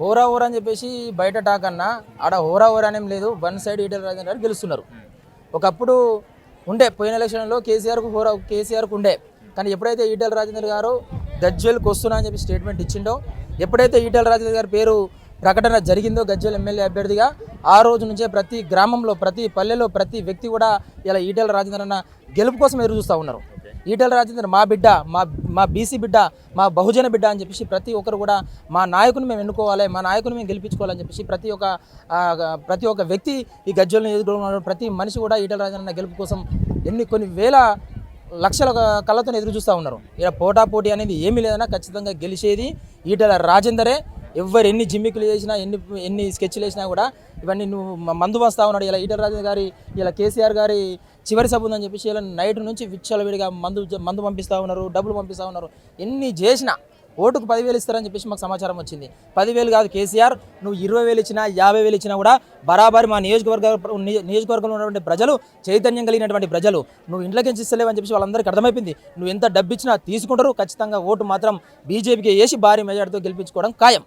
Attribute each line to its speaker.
Speaker 1: హోరా హోరా అని చెప్పేసి బయట టాక్ అన్నా ఆడ హోరా హోరా అనేం లేదు వన్ సైడ్ ఈటల రాజేంద్ర గారు గెలుస్తున్నారు. ఒకప్పుడు ఉండే పోయిన ఎలక్షన్లో కేసీఆర్కు హోరా కేసీఆర్కు ఉండే. కానీ ఎప్పుడైతే ఈటల రాజేందర్ గారు గజ్వేల్కి వస్తున్నా అని చెప్పి స్టేట్మెంట్ ఇచ్చిండో ఎప్పుడైతే ఈటల రాజేందర్ గారి పేరు ప్రకటన జరిగిందో గజ్వేల్ ఎమ్మెల్యే అభ్యర్థిగా ఆ రోజు నుంచే ప్రతి గ్రామంలో ప్రతి పల్లెలో ప్రతి వ్యక్తి కూడా ఇలా ఈటల రాజేంద్ర అన్న గెలుపు కోసం ఎదురు చూస్తూ ఉన్నారు. ఈటల రాజేందర్ మా బిడ్డ మా మా బీసీ బిడ్డ మా బహుజన బిడ్డ అని చెప్పేసి ప్రతి ఒక్కరు కూడా మా నాయకుని మేము ఎన్నుకోవాలి మా నాయకుని మేము గెలిపించుకోవాలని చెప్పేసి ప్రతి ఒక్క ప్రతి ఒక్క వ్యక్తి ఈ గజ్జలను ఎదుర్కొన్న ప్రతి మనిషి కూడా ఈటల రాజేందర్ గెలుపు కోసం ఎన్ని కొన్ని వేల లక్షల కళ్ళతో ఎదురు చూస్తూ ఉన్నారు. ఇలా పోటా పోటీ అనేది ఏమీ లేదన్నా ఖచ్చితంగా గెలిచేది ఈటల రాజేందరే. ఎవరు ఎన్ని జిమ్మికులు చేసినా ఎన్ని ఎన్ని స్కెచ్లు వేసినా కూడా ఇవన్నీ నువ్వు మందు వస్తా ఉన్నాడు. ఇలా ఈటల రాజు గారి ఇలా కేసీఆర్ గారి చివరి సభ ఉందని చెప్పేసి ఇలా నైట్ నుంచి విచ్చలవిడిగా మందు మందు పంపిస్తూ ఉన్నారు డబ్బులు పంపిస్తూ ఉన్నారు. ఎన్ని చేసినా ఓటుకు పదివేలు ఇస్తారని చెప్పేసి మాకు సమాచారం వచ్చింది. పదివేలు కాదు కేసీఆర్ నువ్వు ఇరవై వేలు ఇచ్చినా యాభై వేలు ఇచ్చినా కూడా బరాబరి మా నియోజకవర్గ నియోజకవర్గంలో ఉన్నటువంటి ప్రజలు చైతన్యం కలిగినటువంటి ప్రజలు నువ్వు ఇంట్లోకి ఇస్తలేవు అని చెప్పేసి వాళ్ళందరికీ అర్థమైపోయింది. నువ్వు ఎంత డబ్బు ఇచ్చినా తీసుకుంటారు ఖచ్చితంగా ఓటు మాత్రం బీజేపీకి వేసి భారీ మెజార్టీతో గెలిపించుకోవడం ఖాయం.